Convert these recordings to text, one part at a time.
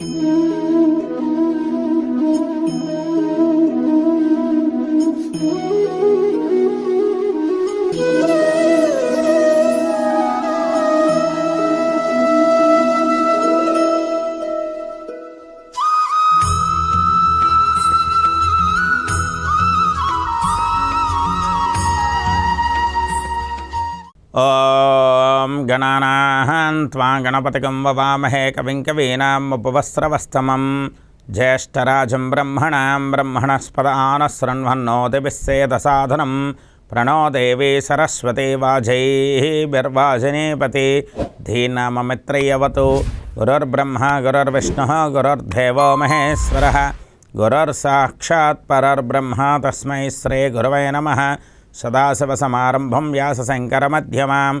Mm-hmm. त्वां गणपतिकं ववामहे कविं कवीनाम् उपवस्त्रवस्तमं। ज्येष्ठराजं ब्रह्मणां ब्रह्मणस्पदानसृण्वन्नो दिविस्सेदसाधनं प्रणो देवी सरस्वती वाजैः बिर्वाजिनीपति धीनाममित्रयवतु गुरुर्ब्रह्मा, गुरुर्विष्णुः, गुरुर्देवो महेश्वरः। गुरुर्साक्षात् परर्ब्रह्मा तस्मै श्रीगुरवे नमः। सदाशिवसमारम्भं व्यासशङ्करमध्यमाम्।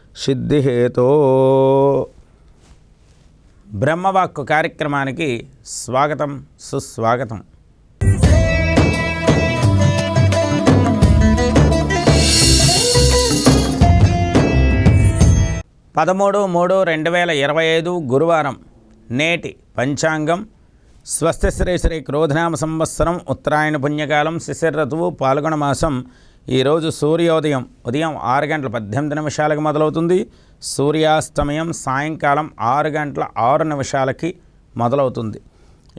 సిద్ధిహేతో. బ్రహ్మవాక్కు కార్యక్రమానికి స్వాగతం సుస్వాగతం. పదమూడు మూడు రెండు వేల ఇరవై ఐదు గురువారం నేటి పంచాంగం. స్వస్తి శ్రీ శ్రీ క్రోధనామ సంవత్సరం ఉత్తరాయణ పుణ్యకాలం శిశిర ఋతువు పాల్గొన మాసం ఈరోజు సూర్యోదయం ఉదయం ఆరు గంటల పద్దెనిమిది నిమిషాలకు మొదలవుతుంది. సూర్యాస్తమయం సాయంకాలం ఆరు గంటల ఆరు నిమిషాలకి మొదలవుతుంది.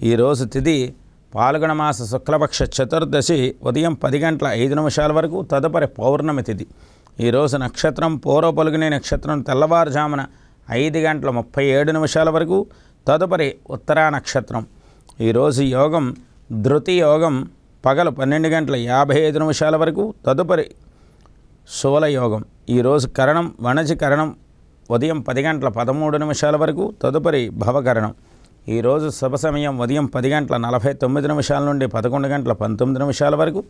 ఈరోజు తిథి పాల్గొన మాస శుక్లపక్ష చతుర్దశి ఉదయం పది గంటల ఐదు నిమిషాల వరకు తదుపరి పౌర్ణమి తిథి ఈరోజు నక్షత్రం పూర్వ పలుగునే నక్షత్రం తెల్లవారుజామున ఐదు గంటల ముప్పై ఏడు నిమిషాల వరకు తదుపరి ఉత్తరా నక్షత్రం. ఈరోజు యోగం ధృతి యోగం పగలు పన్నెండు గంటల యాభై ఐదు నిమిషాల వరకు తదుపరి శూలయోగం ఈరోజు కరణం వణజి కరణం ఉదయం పది గంటల పదమూడు నిమిషాల వరకు తదుపరి భవకరణం. ఈరోజు శుభ సమయం ఉదయం పది గంటల నలభై తొమ్మిది నిమిషాల నుండి పదకొండు గంటల పంతొమ్మిది నిమిషాల వరకు.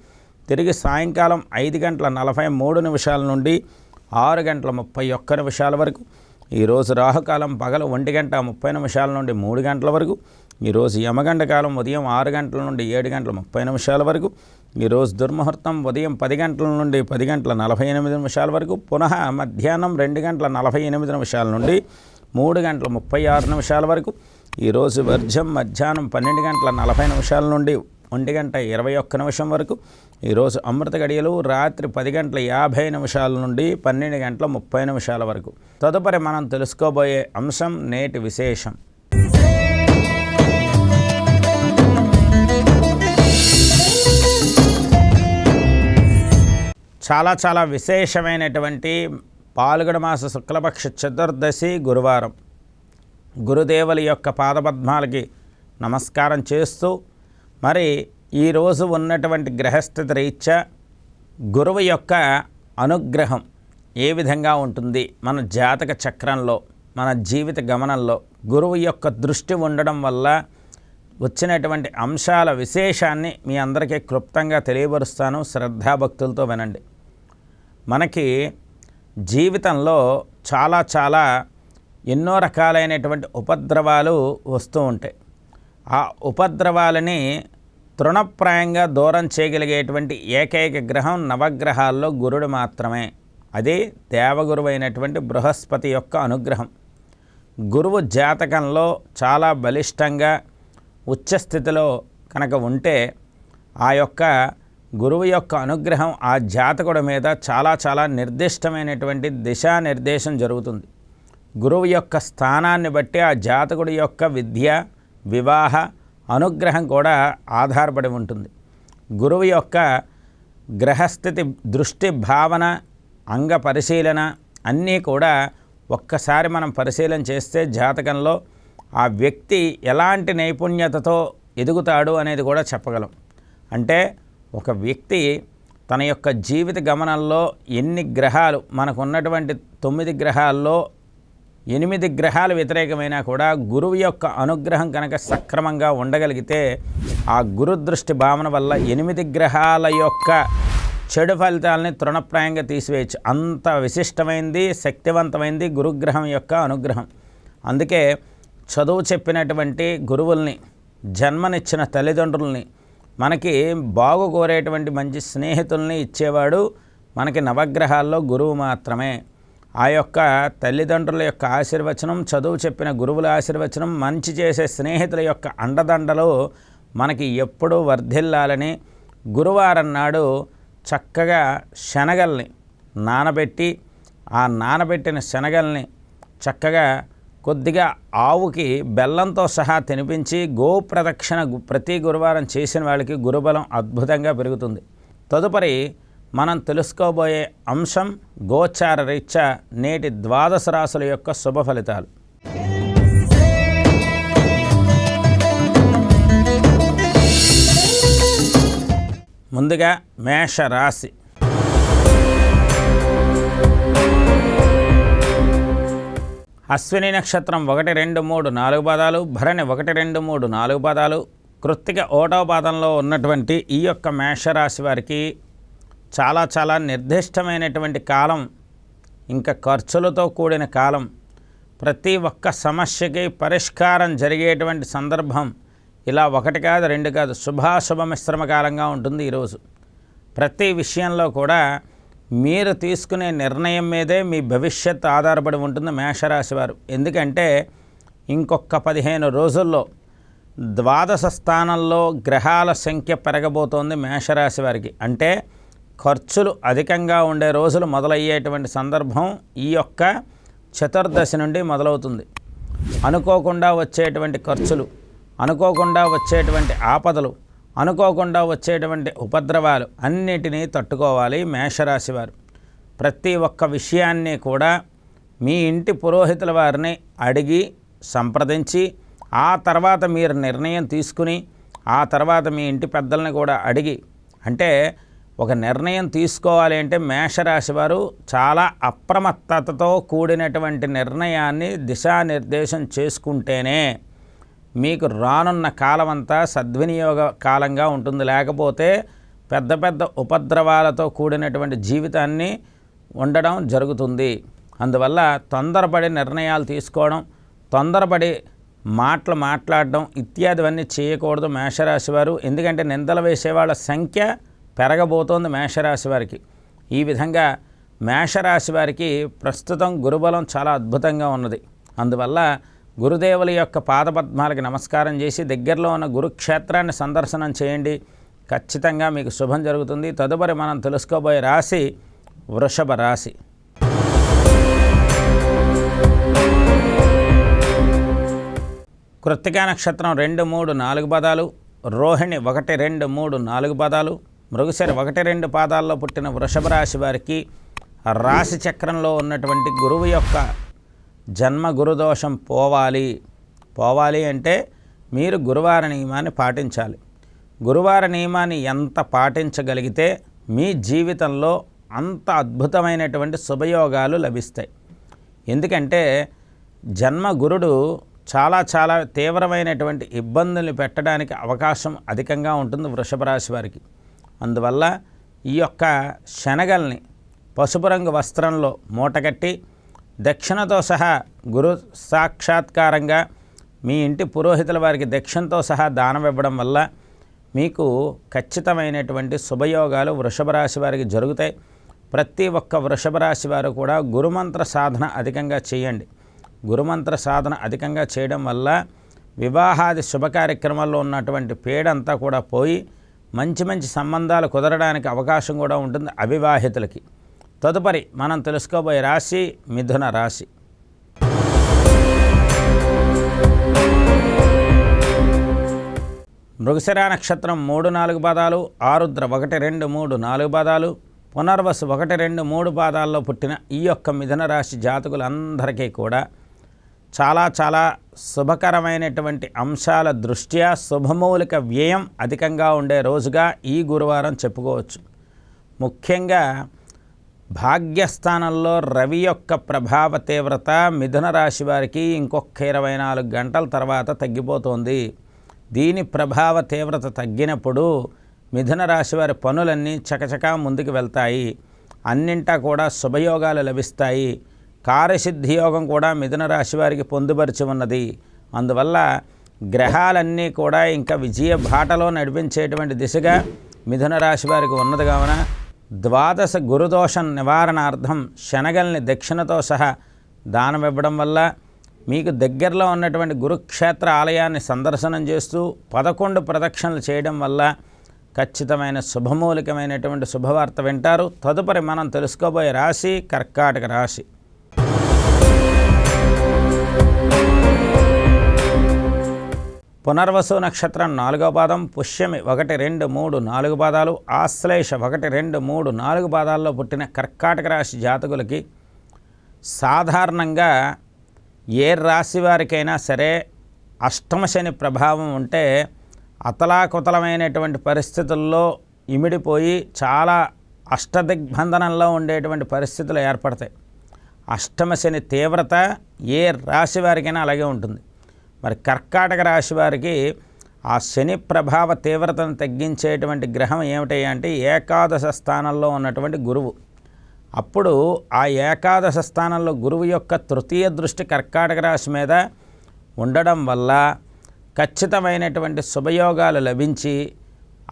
తిరిగి సాయంకాలం ఐదు గంటల నలభై మూడు నిమిషాల నుండి ఆరు గంటల ముప్పై ఒక్క నిమిషాల వరకు. ఈరోజు రాహుకాలం పగలు ఒంటి గంట ముప్పై నిమిషాల నుండి మూడు గంటల వరకు ఈరోజు యమగండ కాలం ఉదయం ఆరు గంటల నుండి ఏడు గంటల ముప్పై నిమిషాల వరకు ఈరోజు దుర్ముహూర్తం ఉదయం పది గంటల నుండి పది గంటల నలభై ఎనిమిది నిమిషాల వరకు పునః మధ్యాహ్నం రెండు గంటల నలభై ఎనిమిది నిమిషాల నుండి మూడు గంటల ముప్పై ఆరు నిమిషాల వరకు ఈరోజు వర్జం మధ్యాహ్నం పన్నెండు గంటల నలభై నిమిషాల నుండి ఒంటి గంట ఇరవై ఒక్క నిమిషం వరకు. ఈరోజు అమృత గడియలు రాత్రి పది గంటల యాభై నిమిషాల నుండి పన్నెండు గంటల ముప్పై నిమిషాల వరకు. తదుపరి మనం తెలుసుకోబోయే అంశం నేటి విశేషం. చాలా చాలా విశేషమైనటువంటి పాల్గొడ మాస శుక్లపక్ష చతుర్దశి గురువారం. గురుదేవుల యొక్క పాదపద్మాలకి నమస్కారం చేస్తూ మరి ఈరోజు ఉన్నటువంటి గ్రహస్థితి రీత్యా గురువు యొక్క అనుగ్రహం ఏ విధంగా ఉంటుంది? మన జాతక చక్రంలో మన జీవిత గమనంలో గురువు యొక్క దృష్టి ఉండడం వల్ల వచ్చినటువంటి అంశాల విశేషాన్ని మీ అందరికీ క్లుప్తంగా తెలియపరుస్తాను. శ్రద్ధాభక్తులతో వినండి. మనకి జీవితంలో చాలా చాలా ఎన్నో రకాలైనటువంటి ఉపద్రవాలు వస్తూ ఉంటాయి. ఆ ఉపద్రవాలని తృణప్రాయంగా దూరం చేయగలిగేటువంటి ఏకైక గ్రహం నవగ్రహాల్లో గురుడు మాత్రమే. అదే దేవగురు అయినటువంటి బృహస్పతి యొక్క అనుగ్రహం. గురువు జాతకంలో చాలా బలిష్టంగా ఉచ్చస్థితిలో కనుక ఉంటే ఆ యొక్క గురువు యొక్క అనుగ్రహం ఆ జాతకుడి మీద చాలా చాలా నిర్దిష్టమైనటువంటి దిశానిర్దేశం జరుగుతుంది. గురువు యొక్క స్థానాన్ని బట్టి ఆ జాతకుడి యొక్క విద్య వివాహ అనుగ్రహం కూడా ఆధారపడి ఉంటుంది. గురువు యొక్క గ్రహస్థితి దృష్టి భావన అంగ పరిశీలన అన్నీ కూడా ఒక్కసారి మనం పరిశీలన చేస్తే జాతకంలో ఆ వ్యక్తి ఎలాంటి నైపుణ్యతతో ఎదుగుతాడు అనేది కూడా చెప్పగలం. అంటే ఒక వ్యక్తి తన యొక్క జీవిత గమనంలో ఎన్ని గ్రహాలు మనకున్నటువంటి తొమ్మిది గ్రహాల్లో ఎనిమిది గ్రహాలు వ్యతిరేకమైనా కూడా గురువు యొక్క అనుగ్రహం కనుక సక్రమంగా ఉండగలిగితే ఆ గురు దృష్టి భావన వల్ల ఎనిమిది గ్రహాల యొక్క చెడు ఫలితాలని తృణప్రాయంగా తీసివేయచ్చు. అంత విశిష్టమైంది శక్తివంతమైంది గురుగ్రహం యొక్క అనుగ్రహం. అందుకే చదువు చెప్పినటువంటి గురువుల్ని జన్మనిచ్చిన తల్లిదండ్రుల్ని మనకి బాగు కోరేటువంటి మంచి స్నేహితుల్ని ఇచ్చేవాడు మనకి నవగ్రహాల్లో గురువు మాత్రమే. ఆ యొక్క తల్లిదండ్రుల యొక్క ఆశీర్వచనం చదువు చెప్పిన గురువుల ఆశీర్వచనం మంచి చేసే స్నేహితుల యొక్క అండదండలు మనకి ఎప్పుడూ వర్ధిల్లాలని గురువారం నాడు చక్కగా శనగల్ని నానబెట్టి ఆ నానబెట్టిన శనగల్ని చక్కగా కొద్దిగా ఆవుకి బెల్లంతో సహా తినిపించి గోప్రదక్షిణ ప్రతి గురువారం చేసిన వాళ్ళకి గురుబలం అద్భుతంగా పెరుగుతుంది. తదుపరి మనం తెలుసుకోబోయే అంశం గోచార రీత్యా నేటి ద్వాదశ రాశుల యొక్క శుభ ఫలితాలు. ముందుగా మేష రాశి అశ్విని నక్షత్రం ఒకటి రెండు మూడు నాలుగు పాదాలు భరణి ఒకటి రెండు మూడు నాలుగు పాదాలు కృత్తిక ఓటో పాదంలో ఉన్నటువంటి ఈ యొక్క మేషరాశి వారికి చాలా చాలా నిర్దిష్టమైనటువంటి కాలం ఇంకా ఖర్చులతో కూడిన కాలం ప్రతి ఒక్క సమస్యకి పరిష్కారం జరిగేటువంటి సందర్భం ఇలా ఒకటి కాదు రెండు కాదు శుభాశుభ మిశ్రమ కాలంగా ఉంటుంది ఈరోజు. ప్రతి విషయంలో కూడా మీరు తీసుకునే నిర్ణయం మీదే మీ భవిష్యత్ ఆధారపడి ఉంటుంది మేషరాశి వారు. ఎందుకంటే ఇంకొక పదిహేను రోజుల్లో ద్వాదశ స్థానంలో గ్రహాల సంఖ్య పెరగబోతోంది మేషరాశి వారికి. అంటే ఖర్చులు అధికంగా ఉండే రోజులు మొదలయ్యేటువంటి సందర్భం ఈ యొక్క చతుర్దశి నుండి మొదలవుతుంది. అనుకోకుండా వచ్చేటువంటి ఖర్చులు అనుకోకుండా వచ్చేటువంటి ఆపదలు అనుకోకుండా వచ్చేటువంటి ఉపద్రవాలు అన్నిటినీ తట్టుకోవాలి మేషరాశి వారు. ప్రతి ఒక్క విషయాన్ని కూడా మీ ఇంటి పురోహితుల వారిని అడిగి సంప్రదించి ఆ తర్వాత మీరు నిర్ణయం తీసుకుని ఆ తర్వాత మీ ఇంటి పెద్దల్ని కూడా అడిగి అంటే ఒక నిర్ణయం తీసుకోవాలి అంటే మేషరాశి వారు చాలా అప్రమత్తతతో కూడినటువంటి నిర్ణయాన్ని దిశానిర్దేశం చేసుకుంటేనే మీకు రానున్న కాలం అంతా సద్వినియోగ కాలంగా ఉంటుంది. లేకపోతే పెద్ద పెద్ద ఉపద్రవాలతో కూడినటువంటి జీవితాన్ని ఉండడం జరుగుతుంది. అందువల్ల తొందరపడి నిర్ణయాలు తీసుకోవడం తొందరపడి మాటలు మాట్లాడడం ఇత్యాదివన్నీ చేయకూడదు మేషరాశి వారు. ఎందుకంటే నిందలు వేసే వాళ్ళ సంఖ్య పెరగబోతోంది మేషరాశి వారికి. ఈ విధంగా మేషరాశి వారికి ప్రస్తుతం గురుబలం చాలా అద్భుతంగా ఉన్నది. అందువల్ల గురుదేవుల యొక్క పాదపద్మాలకి నమస్కారం చేసి దగ్గరలో ఉన్న గురుక్షేత్రాన్ని సందర్శనం చేయండి. ఖచ్చితంగా మీకు శుభం జరుగుతుంది. తదుపరి మనం తెలుసుకోబోయే రాశి వృషభ రాశి. కృత్తికా నక్షత్రం రెండు మూడు నాలుగు పదాలు రోహిణి ఒకటి రెండు మూడు నాలుగు పదాలు మృగశిర ఒకటి రెండు పాదాల్లో పుట్టిన వృషభ రాశి వారికి రాశి చక్రంలో ఉన్నటువంటి గురువు యొక్క జన్మ గురుదోషం పోవాలి. పోవాలి అంటే మీరు గురువార నియమాన్ని పాటించాలి. గురువార నియమాన్ని ఎంత పాటించగలిగితే మీ జీవితంలో అంత అద్భుతమైనటువంటి శుభయోగాలు లభిస్తాయి. ఎందుకంటే జన్మ గురుడు చాలా చాలా తీవ్రమైనటువంటి ఇబ్బందులు పెట్టడానికి అవకాశం అధికంగా ఉంటుంది వృషభ రాశి వారికి. అందువల్ల ఈ యొక్క శనగల్ని పసుపు రంగు వస్త్రంలో మూటగట్టి దక్షిణతో సహా గురు సాక్షాత్కారంగా మీ ఇంటి పురోహితుల వారికి దక్షిణతో సహా దానం ఇవ్వడం వల్ల మీకు ఖచ్చితమైనటువంటి శుభయోగాలు వృషభ రాశి వారికి జరుగుతాయి. ప్రతి ఒక్క వృషభ రాశి వారు కూడా గురుమంత్ర సాధన అధికంగా చేయండి. గురుమంత్ర సాధన అధికంగా చేయడం వల్ల వివాహాది శుభ కార్యక్రమాల్లో ఉన్నటువంటి పేడంతా కూడా పోయి మంచి మంచి సంబంధాలు కుదరడానికి అవకాశం కూడా ఉంటుంది అవివాహితులకి. తదుపరి మనం తెలుసుకోబోయే రాశి మిథున రాశి. మృగశిర నక్షత్రం మూడు నాలుగు పాదాలు ఆరుద్ర ఒకటి రెండు మూడు నాలుగు పాదాలు పునర్వసు ఒకటి రెండు మూడు పాదాల్లో పుట్టిన ఈ యొక్క మిథున రాశి జాతకులందరికీ కూడా చాలా చాలా శుభకరమైనటువంటి అంశాల దృష్ట్యా శుభమౌలిక వ్యయం అధికంగా ఉండే రోజుగా ఈ గురువారం చెప్పుకోవచ్చు. ముఖ్యంగా భాగ్యస్థానంలో రవి యొక్క ప్రభావ తీవ్రత మిథున రాశి వారికి ఇంకొక ఇరవై నాలుగు గంటల తర్వాత తగ్గిపోతుంది. దీని ప్రభావ తీవ్రత తగ్గినప్పుడు మిథున రాశి వారి పనులన్నీ చకచకా ముందుకు వెళ్తాయి. అన్నింటా కూడా శుభయోగాలు లభిస్తాయి. కార్యసిద్ధి యోగం కూడా మిథున రాశి వారికి పొందుపరిచి ఉన్నది. అందువల్ల గ్రహాలన్నీ కూడా ఇంకా విజయ బాటలో నడిపించేటువంటి దిశగా మిథున రాశి వారికి ఉన్నది కావున ద్వాదశ గురుదోషం నివారణార్థం శనగల్ని దక్షిణతో సహా దానం ఇవ్వడం వల్ల మీకు దగ్గరలో ఉన్నటువంటి గురుక్షేత్ర ఆలయాన్ని సందర్శనం చేస్తూ పదకొండు ప్రదక్షిణలు చేయడం వల్ల ఖచ్చితమైన శుభమూలికమైనటువంటి శుభవార్త వింటారు. తదుపరి మనం తెలుసుకోబోయే రాశి కర్కాటక రాశి. పునర్వసు నక్షత్రం నాలుగో పాదం పుష్యమి ఒకటి రెండు మూడు నాలుగు పాదాలు ఆశ్లేష ఒకటి రెండు మూడు నాలుగు పాదాల్లో పుట్టిన కర్కాటక రాశి జాతకులకి సాధారణంగా ఏ రాశి వారికైనా సరే అష్టమ శని ప్రభావం ఉంటే అతలాకుతలమైనటువంటి పరిస్థితుల్లో ఇమిడిపోయి చాలా అష్టదిగ్బంధనంలో ఉండేటువంటి పరిస్థితులు ఏర్పడతాయి. అష్టమ శని తీవ్రత ఏ రాశి వారికైనా అలాగే ఉంటుంది. మరి కర్కాటక రాశి వారికి ఆ శని ప్రభావ తీవ్రతను తగ్గించేటువంటి గ్రహం ఏమిటి అంటే ఏకాదశ స్థానంలో ఉన్నటువంటి గురువు. అప్పుడు ఆ ఏకాదశ స్థానంలో గురువు యొక్క తృతీయ దృష్టి కర్కాటక రాశి మీద ఉండడం వల్ల ఖచ్చితమైనటువంటి శుభయోగాలు లభించి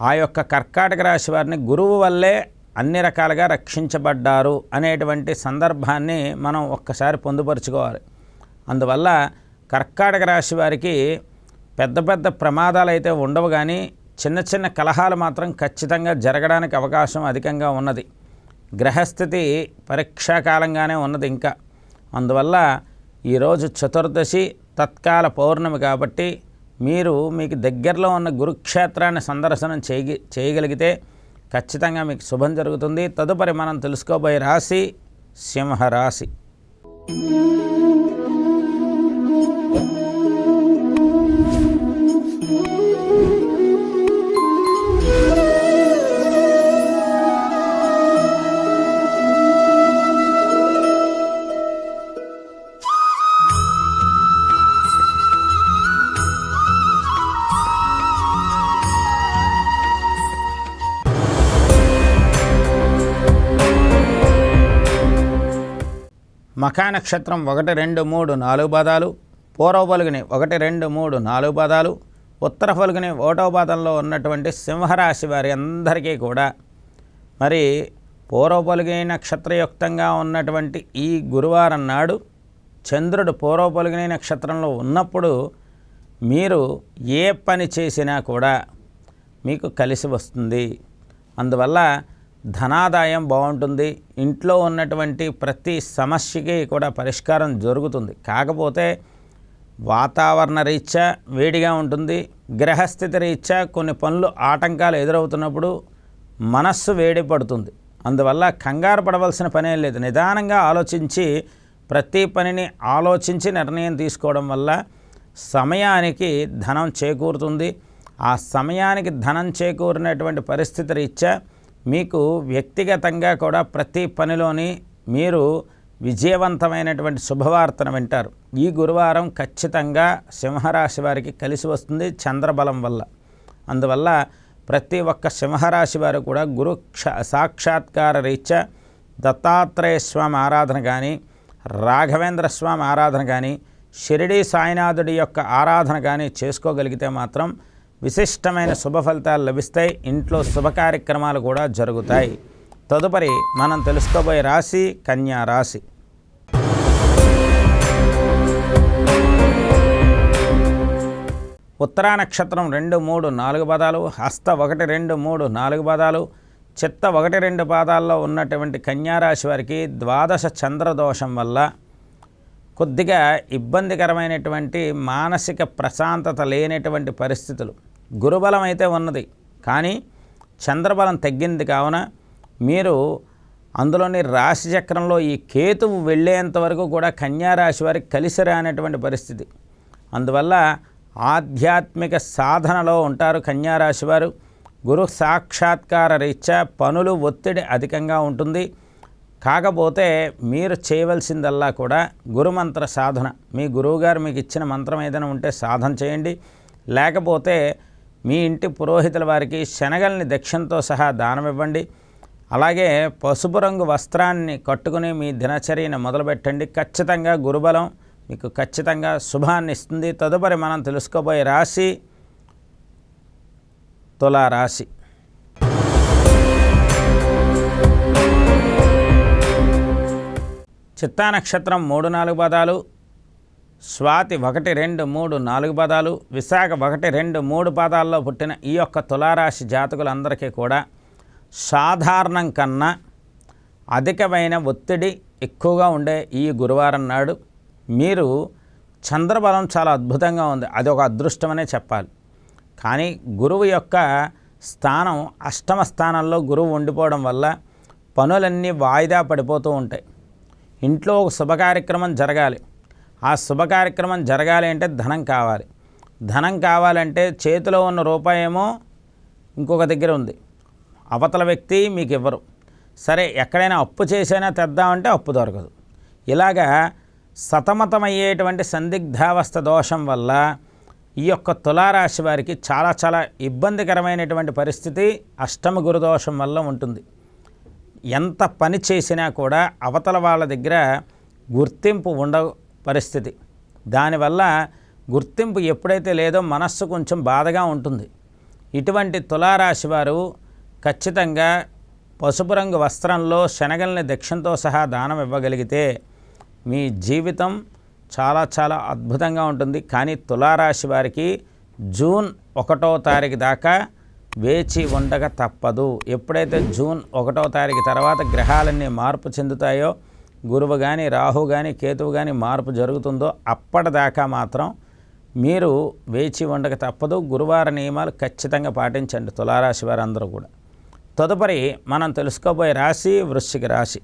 ఆ యొక్క కర్కాటక రాశి వారిని గురువు వల్లే అన్ని రకాలుగా రక్షించబడ్డారు అనేటువంటి సందర్భాన్ని మనం ఒక్కసారి పొందుపరుచుకోవాలి. అందువల్ల కర్కాటక రాశి వారికి పెద్ద పెద్ద ప్రమాదాలు అయితే ఉండవు కానీ చిన్న చిన్న కలహాలు మాత్రం ఖచ్చితంగా జరగడానికి అవకాశం అధికంగా ఉన్నది. గ్రహస్థితి పరీక్షాకాలంగానే ఉన్నది ఇంకా. అందువల్ల ఈరోజు చతుర్దశి తత్కాల పౌర్ణమి కాబట్టి మీరు మీకు దగ్గరలో ఉన్న గురుక్షేత్రాన్ని సందర్శనం చేయ చేయగలిగితే ఖచ్చితంగా మీకు శుభం జరుగుతుంది. తదుపరి మనం తెలుసుకోబోయే రాశి సింహరాశి. నక్షత్రం ఒకటి రెండు మూడు నాలుగు పాదాలు పూర్వ పలుగుని ఒకటి రెండు మూడు నాలుగు పాదాలు ఉత్తర పలుగుని ఒకటో పాదంలో ఉన్నటువంటి సింహరాశి వారి అందరికీ కూడా మరి పూర్వ పలుగిన నక్షత్రయుక్తంగా ఉన్నటువంటి ఈ గురువారం నాడు చంద్రుడు పూర్వ పలుగునే నక్షత్రంలో ఉన్నప్పుడు మీరు ఏ పని చేసినా కూడా మీకు కలిసి వస్తుంది. అందువల్ల ధనాదాయం బాగుంటుంది. ఇంట్లో ఉన్నటువంటి ప్రతి సమస్యకి కూడా పరిష్కారం జరుగుతుంది. కాకపోతే వాతావరణ రీత్యా వేడిగా ఉంటుంది. గ్రహస్థితి రీత్యా కొన్ని పనులు ఆటంకాలు ఎదురవుతున్నప్పుడు మనస్సు వేడి పడుతుంది. అందువల్ల కంగారు పడవలసిన పనే లేదు. నిదానంగా ఆలోచించి ప్రతి పనిని ఆలోచించి నిర్ణయం తీసుకోవడం వల్ల సమయానికి ధనం చేకూరుతుంది. ఆ సమయానికి ధనం చేకూరినటువంటి పరిస్థితి రీత్యా మీకు వ్యక్తిగతంగా కూడా ప్రతి పనిలోని మీరు విజయవంతమైనటువంటి శుభవార్తను వింటారు. ఈ గురువారం ఖచ్చితంగా సింహరాశి వారికి కలిసి వస్తుంది చంద్రబలం వల్ల. అందువల్ల ప్రతి ఒక్క సింహరాశి వారు కూడా గురు సాక్షాత్కార రీత్యా దత్తాత్రేయ స్వామి ఆరాధన కానీ రాఘవేంద్ర స్వామి ఆరాధన కానీ షిరిడి సాయినాథుడి యొక్క ఆరాధన కానీ చేసుకోగలిగితే మాత్రం విశిష్టమైన శుభ ఫలితాలు లభిస్తాయి. ఇంట్లో శుభ కార్యక్రమాలు కూడా జరుగుతాయి. తదుపరి మనం తెలుసుకోబోయే రాశి కన్యా రాశి. ఉత్తరా నక్షత్రం రెండు మూడు నాలుగు పదాలు హస్త ఒకటి రెండు మూడు నాలుగు పదాలు చిత్త ఒకటి రెండు పాదాల్లో ఉన్నటువంటి కన్యారాశి వారికి ద్వాదశ చంద్రదోషం వల్ల కొద్దిగా ఇబ్బందికరమైనటువంటి మానసిక ప్రశాంతత లేనటువంటి పరిస్థితులు. గురుబలం అయితే ఉన్నది. కానీ చంద్రబలం తగ్గింది కావున మీరు అందులోని రాశి చక్రంలో ఈ కేతువు వెళ్ళేంత వరకు కూడా కన్యారాశి వారికి కలిసి రానటువంటి పరిస్థితి. అందువల్ల ఆధ్యాత్మిక సాధనలో ఉంటారు కన్యారాశి వారు. గురు సాక్షాత్కార రీత్యా పనులు ఒత్తిడి అధికంగా ఉంటుంది. కాకపోతే మీరు చేయవలసిందల్లా కూడా గురుమంత్ర సాధన. మీ గురువుగారు మీకు ఇచ్చిన మంత్రం ఏదైనా ఉంటే సాధన చేయండి. లేకపోతే మీ ఇంటి పురోహితుల వారికి శనగల్ని దక్షిణతో సహా దానమివ్వండి. అలాగే పసుపు రంగు వస్త్రాన్ని కట్టుకుని మీ దినచర్యను మొదలుపెట్టండి. ఖచ్చితంగా గురుబలం మీకు ఖచ్చితంగా శుభాన్ని ఇస్తుంది. తదుపరి మనం తెలుసుకోబోయే రాశి తులారాశి. చిత్తా నక్షత్రం మూడు నాలుగు పదాలు స్వాతి ఒకటి రెండు మూడు నాలుగు పదాలు విశాఖ ఒకటి రెండు మూడు పదాల్లో పుట్టిన ఈ యొక్క తులారాశి జాతకులందరికీ కూడా సాధారణం కన్నా అధికమైన ఒత్తిడి ఎక్కువగా ఉండే ఈ గురువారం నాడు మీరు చంద్రబలం చాలా అద్భుతంగా ఉంది. అది ఒక అదృష్టమనే చెప్పాలి. కానీ గురువు యొక్క స్థానం అష్టమ స్థానంలో గురువు ఉండిపోవడం వల్ల పనులన్నీ వాయిదా పడిపోతూ ఉంటాయి. ఇంట్లో ఒక శుభ కార్యక్రమం జరగాలి. ఆ శుభ కార్యక్రమం జరగాలి అంటే ధనం కావాలి. ధనం కావాలంటే చేతిలో ఉన్న రూపాయి ఏమో ఇంకొక దగ్గర ఉంది. అవతల వ్యక్తి మీకు ఇవ్వరు. సరే ఎక్కడైనా అప్పు చేసైనా తెద్దామంటే అప్పు దొరకదు. ఇలాగా సతమతమయ్యేటువంటి సందిగ్ధావస్థ దోషం వల్ల ఈ యొక్క తులారాశి వారికి చాలా చాలా ఇబ్బందికరమైనటువంటి పరిస్థితి అష్టమ గురుదోషం వల్ల ఉంటుంది. ఎంత పని చేసినా కూడా అవతల వాళ్ళ దగ్గర గుర్తింపు ఉండ పరిస్థితి. దానివల్ల గుర్తింపు ఎప్పుడైతే లేదో మనస్సు కొంచెం బాధగా ఉంటుంది. ఇటువంటి తులారాశి వారు ఖచ్చితంగా పసుపు రంగు వస్త్రంలో శనగల్ని దక్షిణతో సహా దానం ఇవ్వగలిగితే మీ జీవితం చాలా చాలా అద్భుతంగా ఉంటుంది. కానీ తులారాశి వారికి జూన్ ఒకటో తారీఖు దాకా వేచి ఉండక తప్పదు. ఎప్పుడైతే జూన్ ఒకటో తారీఖు తర్వాత గ్రహాలన్నీ మార్పు చెందుతాయో గురువు కానీ రాహు కానీ కేతువు కానీ మార్పు జరుగుతుందో అప్పటిదాకా మాత్రం మీరు వేచి ఉండక తప్పదు. గురువార నియమాలు ఖచ్చితంగా పాటించండి తులారాశి వారందరూ కూడా. తదుపరి మనం తెలుసుకోబోయే రాశి వృశ్చిక రాశి.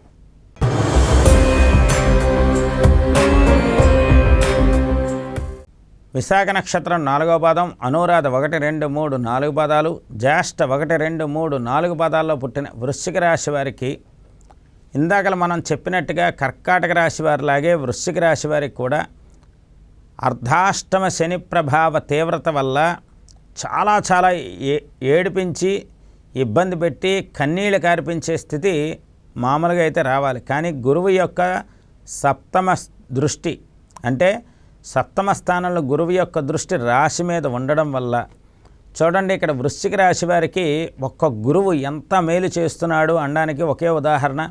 విశాఖ నక్షత్రం నాలుగో పాదం అనురాధ ఒకటి రెండు మూడు నాలుగు పాదాలు జ్యేష్ఠ ఒకటి రెండు మూడు నాలుగు పాదాల్లో పుట్టిన వృశ్చిక రాశి వారికి ఇందాకల మనం చెప్పినట్టుగా కర్కాటక రాశి వారిలాగే వృశ్చిక రాశి వారికి కూడా అర్ధాష్టమ శని ప్రభావ తీవ్రత వల్ల చాలా చాలా ఏ ఏడిపించి ఇబ్బంది పెట్టి కన్నీళ్ళు కార్పించే స్థితి మామూలుగా అయితే రావాలి. కానీ గురువు యొక్క సప్తమ దృష్టి అంటే సప్తమ స్థానంలో గురువు యొక్క దృష్టి రాశి మీద ఉండడం వల్ల చూడండి ఇక్కడ వృశ్చిక రాశి వారికి ఒక్క గురువు ఎంత మేలు చేస్తున్నాడు అనడానికి ఒకే ఉదాహరణ.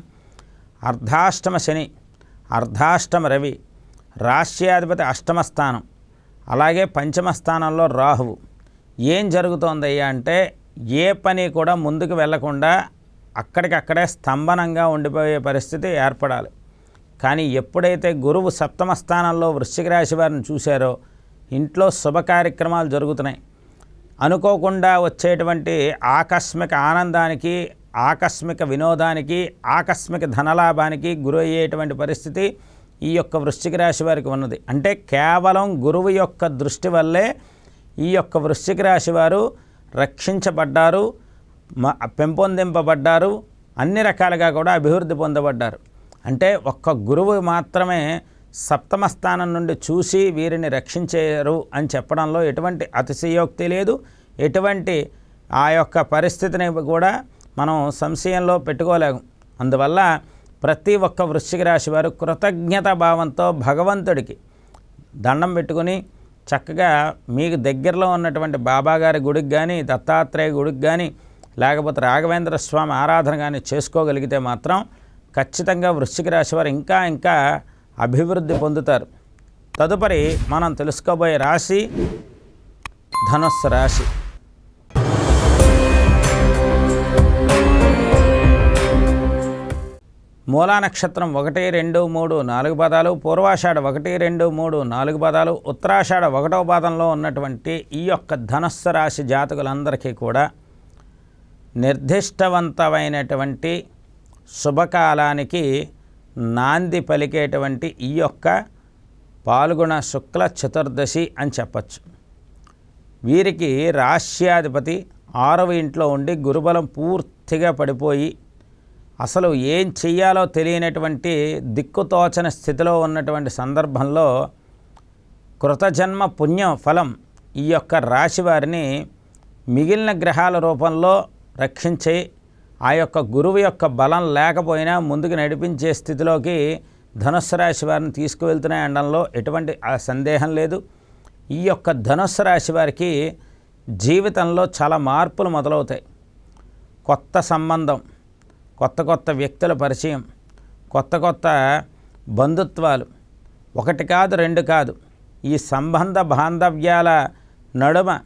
అర్ధాష్టమ శని అర్ధాష్టమ రవి రాష్ట్రాధిపతి అష్టమ స్థానం అలాగే పంచమ స్థానంలో రాహువు. ఏం జరుగుతోందయ్యా అంటే ఏ పని కూడా ముందుకు వెళ్ళకుండా అక్కడికక్కడే స్తంభనంగా ఉండిపోయే పరిస్థితి ఏర్పడాలి. కానీ ఎప్పుడైతే గురువు సప్తమ స్థానంలో వృశ్చిక రాశి వారిని చూశారో ఇంట్లో శుభ కార్యక్రమాలు జరుగుతున్నాయి. అనుకోకుండా వచ్చేటువంటి ఆకస్మిక ఆనందానికి ఆకస్మిక వినోదానికి ఆకస్మిక ధనలాభానికి గురి అయ్యేటువంటి పరిస్థితి ఈ యొక్క వృశ్చిక రాశి వారికి ఉన్నది. అంటే కేవలం గురువు యొక్క దృష్టి వల్లే ఈ యొక్క వృశ్చిక రాశి వారు రక్షించబడ్డారు మ- పెంపొందింపబడ్డారు అన్ని రకాలుగా కూడా అభివృద్ధి పొందబడ్డారు. అంటే ఒక్క గురువు మాత్రమే సప్తమ స్థానం నుండి చూసి వీరిని రక్షించారు అని చెప్పడంలో ఎటువంటి అతిశయోక్తి లేదు. ఎటువంటి ఆ యొక్క పరిస్థితిని కూడా మనం సంశయంలో పెట్టుకోలేము. అందువల్ల ప్రతి ఒక్క వృశ్చిక రాశి వారు కృతజ్ఞత భావంతో భగవంతుడికి దండం పెట్టుకుని చక్కగా మీకు దగ్గరలో ఉన్నటువంటి బాబాగారి గుడికి కానీ దత్తాత్రేయ గుడికి కానీ లేకపోతే రాఘవేంద్ర స్వామి ఆరాధన కానీ చేసుకోగలిగితే మాత్రం ఖచ్చితంగా వృశ్చిక రాశి వారు ఇంకా ఇంకా అభివృద్ధి పొందుతారు. తదుపరి మనం తెలుసుకోబోయే రాశి ధనుస్సు రాశి. మూలా నక్షత్రం ఒకటి రెండు మూడు నాలుగు పదాలు పూర్వాషాఢ ఒకటి రెండు మూడు నాలుగు పదాలు ఉత్తరాషాఢ ఒకటవ పాదంలో ఉన్నటువంటి ఈ యొక్క ధనస్సు రాశి జాతకులందరికీ కూడా నిర్దిష్టవంతమైనటువంటి శుభకాలానికి నాంది పలికేటువంటి ఈ యొక్క పాల్గొన శుక్ల చతుర్దశి అని చెప్పచ్చు. వీరికి రాష్యాధిపతి ఆరవ ఇంట్లో ఉండి గురుబలం పూర్తిగా పడిపోయి అసలు ఏం చెయ్యాలో తెలియనటువంటి దిక్కుతోచని స్థితిలో ఉన్నటువంటి సందర్భంలో కృతజన్మ పుణ్య ఫలం ఈ యొక్క రాశి వారిని మిగిలిన గ్రహాల రూపంలో రక్షించి ఆ యొక్క గురువు యొక్క బలం లేకపోయినా ముందుకు నడిపించే స్థితిలోకి ధనుస్సు రాశి వారిని తీసుకువెళ్తున్నాయి అనడంలో ఎటువంటి సందేహం లేదు. ఈ యొక్క ధనుస్సు రాశి వారికి జీవితంలో చాలా మార్పులు మొదలవుతాయి. కొత్త సంబంధం కొత్త కొత్త వ్యక్తుల పరిచయం కొత్త కొత్త బంధుత్వాలు. ఒకటి కాదు రెండు కాదు. ఈ సంబంధ బాంధవ్యాల నడుమ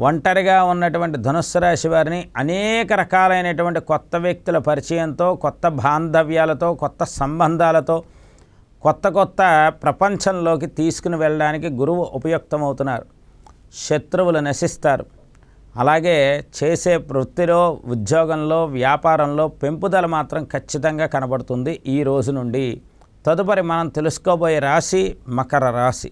ఒంటరిగా ఉన్నటువంటి ధనుస్సు రాశి వారిని అనేక రకాలైనటువంటి కొత్త వ్యక్తుల పరిచయంతో కొత్త బాంధవ్యాలతో కొత్త సంబంధాలతో కొత్త కొత్త ప్రపంచంలోకి తీసుకుని వెళ్ళడానికి గురువు ఉపయుక్తమవుతున్నారు. శత్రువులు నశిస్తారు. అలాగే చేసే వృత్తిలో ఉద్యోగంలో వ్యాపారంలో పెంపుదల మాత్రం ఖచ్చితంగా కనబడుతుంది ఈ రోజు నుండి. తదుపరి మనం తెలుసుకోబోయే రాశి మకర రాశి.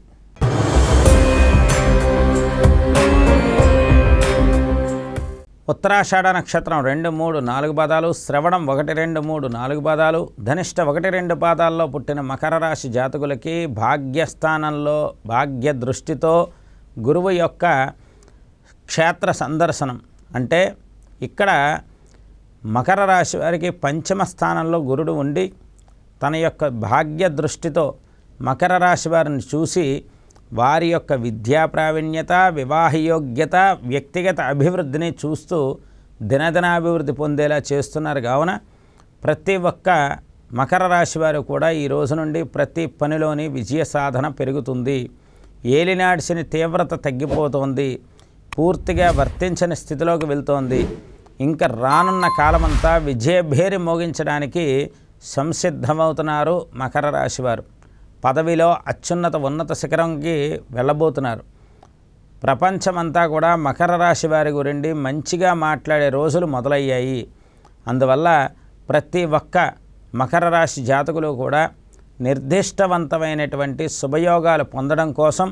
ఉత్తరాషాఢ నక్షత్రం రెండు మూడు నాలుగు పాదాలు శ్రవణం ఒకటి రెండు మూడు నాలుగు పాదాలు ధనిష్ట ఒకటి రెండు పాదాల్లో పుట్టిన మకర రాశి జాతకులకి భాగ్యస్థానంలో భాగ్య దృష్టితో గురువు యొక్క క్షేత్ర సందర్శనం. అంటే ఇక్కడ మకర రాశి వారికి పంచమ స్థానంలో గురుడు ఉండి తన యొక్క భాగ్య దృష్టితో మకర రాశి వారిని చూసి వారి యొక్క విద్యా ప్రావీణ్యత వివాహయోగ్యత వ్యక్తిగత అభివృద్ధిని చూస్తూ దినదినాభివృద్ధి పొందేలా చేస్తున్నారు. కావున ప్రతి ఒక్క మకర రాశి వారు కూడా ఈ రోజు నుండి ప్రతి పనిలోని విజయ సాధన పెరుగుతుంది. ఏలినాడిసిన తీవ్రత తగ్గిపోతుంది. పూర్తిగా వర్తించని స్థితిలోకి వెళ్తోంది. ఇంకా రానున్న కాలమంతా విజయభేరి మోగించడానికి సంసిద్ధమవుతున్నారు మకర రాశివారు పదవిలో అత్యున్నత ఉన్నత శిఖరంకి వెళ్ళబోతున్నారు. ప్రపంచమంతా కూడా మకర రాశి వారి గురించి మంచిగా మాట్లాడే రోజులు మొదలయ్యాయి. అందువల్ల ప్రతి ఒక్క మకర రాశి జాతకులు కూడా నిర్దిష్టవంతమైనటువంటి శుభయోగాలు పొందడం కోసం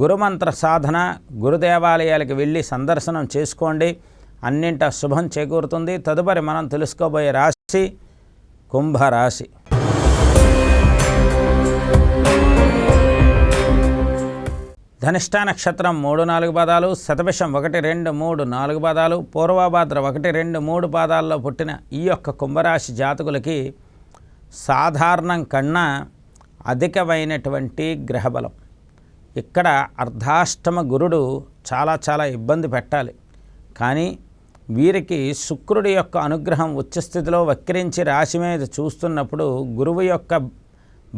గురుమంత్ర సాధన గురుదేవాలయాలకు వెళ్ళి సందర్శనం చేసుకోండి. అన్నింట శుభం చేకూరుతుంది. తదుపరి మనం తెలుసుకోబోయే రాశి కుంభరాశి. ధనిష్ట నక్షత్రం మూడు నాలుగు పాదాలు శతభిషం ఒకటి రెండు మూడు నాలుగు పాదాలు పూర్వభాద్ర ఒకటి రెండు మూడు పాదాల్లో పుట్టిన ఈ యొక్క కుంభరాశి జాతకులకి సాధారణం కన్నా అధికమైనటువంటి గ్రహబలం. ఇక్కడ అర్ధాష్టమ గురుడు చాలా చాలా ఇబ్బంది పెట్టాలి. కానీ వీరికి శుక్రుడి యొక్క అనుగ్రహం ఉచ్చస్థితిలో వక్రించి రాశి మీద చూస్తున్నప్పుడు గురువు యొక్క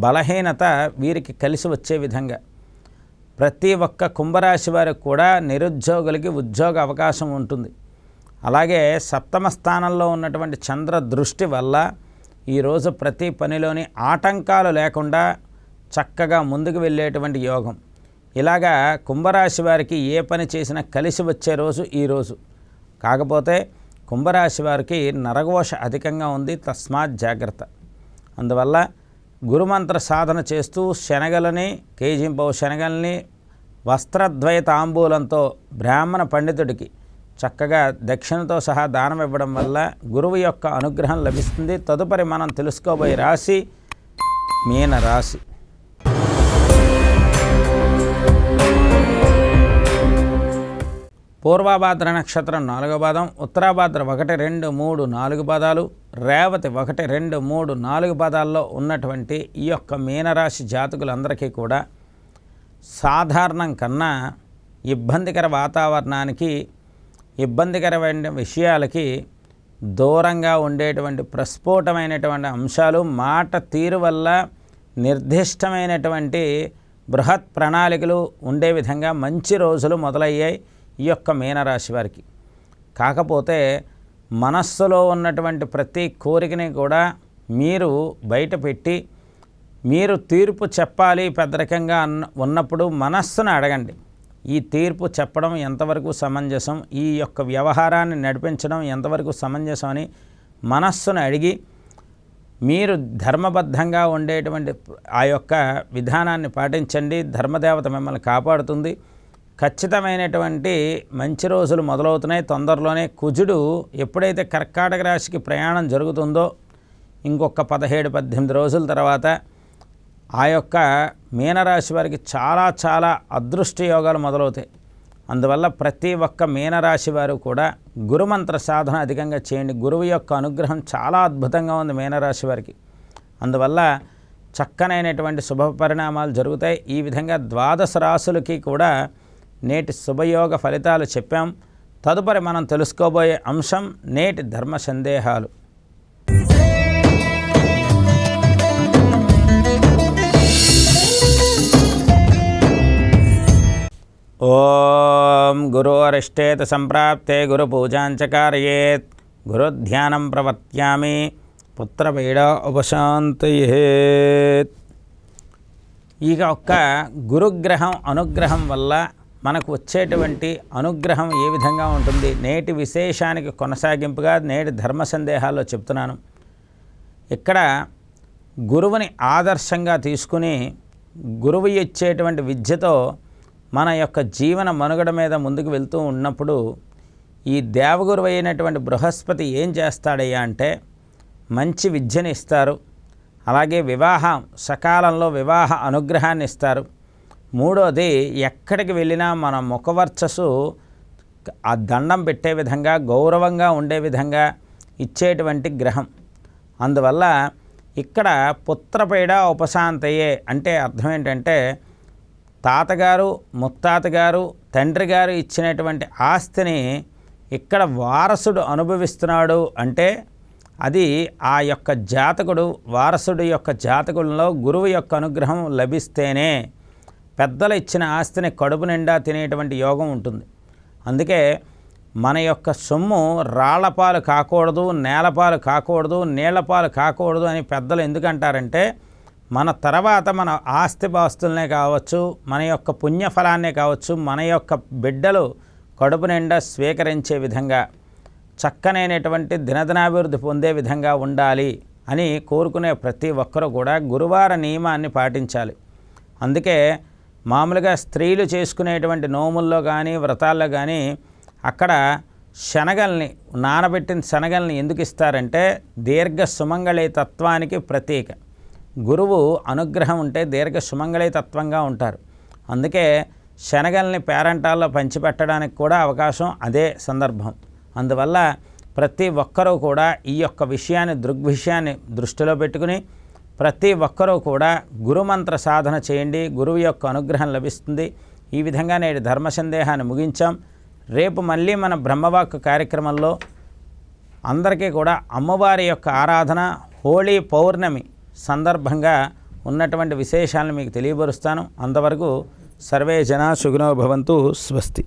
బలహీనత వీరికి కలిసి వచ్చే విధంగా. ప్రతి ఒక్క కుంభరాశి వారికి కూడా నిరుద్యోగులకి ఉద్యోగ అవకాశం ఉంటుంది. అలాగే సప్తమ స్థానంలో ఉన్నటువంటి చంద్ర దృష్టి వల్ల ఈరోజు ప్రతి పనిలోని ఆటంకాలు లేకుండా చక్కగా ముందుకు వెళ్ళేటువంటి యోగం. ఇలాగా కుంభరాశి వారికి ఏ పని చేసినా కలిసి వచ్చే రోజు ఈరోజు కాకపోతే కుంభరాశి వారికి నరఘోష అధికంగా ఉంది తస్మాత్ జాగ్రత్త. అందువల్ల గురుమంత్ర సాధన చేస్తూ శనగలని కేజింపవు శనగల్ని వస్త్రద్వయ తాంబూలంతో బ్రాహ్మణ పండితుడికి చక్కగా దక్షిణతో సహా దానం ఇవ్వడం వల్ల గురువు యొక్క అనుగ్రహం లభిస్తుంది. తదుపరి మనం తెలుసుకోబోయే రాశి మీన రాశి పూర్వభాద్ర నక్షత్రం నాలుగో పాదం ఉత్తరాభాద్ర ఒకటి రెండు మూడు నాలుగు పాదాలు రేవతి ఒకటి రెండు మూడు నాలుగు పాదాల్లో ఉన్నటువంటి ఈ యొక్క మీనరాశి జాతకులందరికీ కూడా సాధారణం కన్నా ఇబ్బందికర వాతావరణానికి ఇబ్బందికరమైన విషయాలకి దూరంగా ఉండేటువంటి ప్రస్ఫోటమైనటువంటి అంశాలు మాట తీరు వల్ల నిర్దిష్టమైనటువంటి బృహత్ ప్రణాళికలు ఉండే విధంగా మంచి రోజులు మొదలయ్యాయి. ఈ యొక్క మీనరాశి వారికి. కాకపోతే మనస్సులో ఉన్నటువంటి ప్రతి కోరికని కూడా మీరు బయట పెట్టి మీరు తీర్పు చెప్పాలి పెద్దరికంగా ఉన్నప్పుడు మనస్సును అడగండి. ఈ తీర్పు చెప్పడం ఎంతవరకు సమంజసం ఈ యొక్క వ్యవహారాన్ని నడిపించడం ఎంతవరకు సమంజసం అని మనస్సును అడిగి మీరు ధర్మబద్ధంగా ఉండేటువంటి ఆ యొక్క విధానాన్ని పాటించండి. ధర్మదేవత మిమ్మల్ని కాపాడుతుంది. ఖచ్చితమైనటువంటి మంచి రోజులు మొదలవుతున్నాయి. తొందరలోనే కుజుడు ఎప్పుడైతే కర్కాటక రాశికి ప్రయాణం జరుగుతుందో ఇంకొక పదిహేడు పద్దెనిమిది రోజుల తర్వాత ఆ యొక్క మీనరాశి వారికి చాలా చాలా అదృష్ట యోగాలు మొదలవుతాయి. అందువల్ల ప్రతి ఒక్క మీనరాశి వారు కూడా గురుమంత్ర సాధన అధికంగా చేయండి. గురువు యొక్క అనుగ్రహం చాలా అద్భుతంగా ఉంది మీనరాశి వారికి. అందువల్ల చక్కనైనటువంటి శుభ పరిణామాలు జరుగుతాయి. ఈ విధంగా ద్వాదశ రాశులకి కూడా నేటి శుభయోగ ఫలితాలు చెప్పాం. తదుపరి మనం తెలుసుకోబోయే అంశం నేటి ధర్మ సందేహాలు. ఓం గురోరిష్టేత సంప్రాప్తే గురు కార్యేత్ గురుధ్యానం ప్రవర్త్యామి. పుత్రపీడ ఉపశాంతయేత్ ఇక ఒక్క గురుగ్రహం అనుగ్రహం వల్ల మనకు వచ్చేటువంటి అనుగ్రహం ఏ విధంగా ఉంటుంది? నేటి విశేషానికి కొనసాగింపుగా నేటి ధర్మ సందేహాల్లో చెప్తున్నాను. ఇక్కడ గురువుని ఆదర్శంగా తీసుకుని గురువు ఇచ్చేటువంటి విద్యతో మన యొక్క జీవన మనుగడ మీద ముందుకు వెళ్తూ ఉన్నప్పుడు ఈ దేవగురువు అయినటువంటి బృహస్పతి ఏం చేస్తాడయ్యా అంటే మంచి విద్యని ఇస్తారు. అలాగే వివాహం సకాలంలో వివాహ అనుగ్రహాన్ని ఇస్తారు. మూడోది ఎక్కడికి వెళ్ళినా మన ముఖవర్చస్సు ఆ దండం పెట్టే విధంగా గౌరవంగా ఉండే విధంగా ఇచ్చేటువంటి గ్రహం. అందువల్ల ఇక్కడ పుత్రపీడ ఉపశాంతయే అంటే అర్థం ఏంటంటే తాతగారు ముత్తాతగారు తండ్రి గారు ఇచ్చినటువంటి ఆస్తిని ఇక్కడ వారసుడు అనుభవిస్తున్నాడు అంటే అది ఆ యొక్క జాతకుడు వారసుడు యొక్క జాతకులలో గురువు యొక్క అనుగ్రహం లభిస్తేనే పెద్దలు ఇచ్చిన ఆస్తిని కడుపు నిండా తినేటువంటి యోగం ఉంటుంది. అందుకే మన యొక్క సొమ్ము రాళ్ళపాలు కాకూడదు నేలపాలు కాకూడదు నీళ్ళపాలు కాకూడదు అని పెద్దలు ఎందుకంటారంటే మన తర్వాత మన ఆస్తిపాస్తులనే కావచ్చు మన యొక్క పుణ్యఫలాన్నే కావచ్చు మన యొక్క బిడ్డలు కడుపు నిండా స్వీకరించే విధంగా చక్కనైనటువంటి దినదినాభివృద్ధి పొందే విధంగా ఉండాలి అని కోరుకునే ప్రతి ఒక్కరూ కూడా గురువార నియమాన్ని పాటించాలి. అందుకే మామూలుగా స్త్రీలు చేసుకునేటువంటి నోముల్లో కానీ వ్రతాల్లో కానీ అక్కడ శనగల్ని నానబెట్టిన శనగల్ని ఎందుకు ఇస్తారంటే దీర్ఘ సుమంగళి తత్వానికి ప్రతీక. గురువు అనుగ్రహం ఉంటే దీర్ఘ సుమంగళి తత్వంగా ఉంటారు. అందుకే శనగల్ని పేరంటాల్లో పంచిపెట్టడానికి కూడా అవకాశం అదే సందర్భం. అందువల్ల ప్రతి ఒక్కరూ కూడా ఈ యొక్క విషయాన్ని దృగ్విషయాన్ని దృష్టిలో పెట్టుకుని ప్రతి ఒక్కరూ కూడా గురుమంత్ర సాధన చేయండి. గురువు యొక్క అనుగ్రహం లభిస్తుంది. ఈ విధంగా నేటి ధర్మ సందేహాన్ని ముగించాం. రేపు మళ్ళీ మన బ్రహ్మవాక్ కార్యక్రమంలో అందరికీ కూడా అమ్మవారి యొక్క ఆరాధన హోళీ పౌర్ణమి సందర్భంగా ఉన్నటువంటి విశేషాలను మీకు తెలియపరుస్తాను. అంతవరకు సర్వే జనా సుగుణో భవంతు స్వస్తి.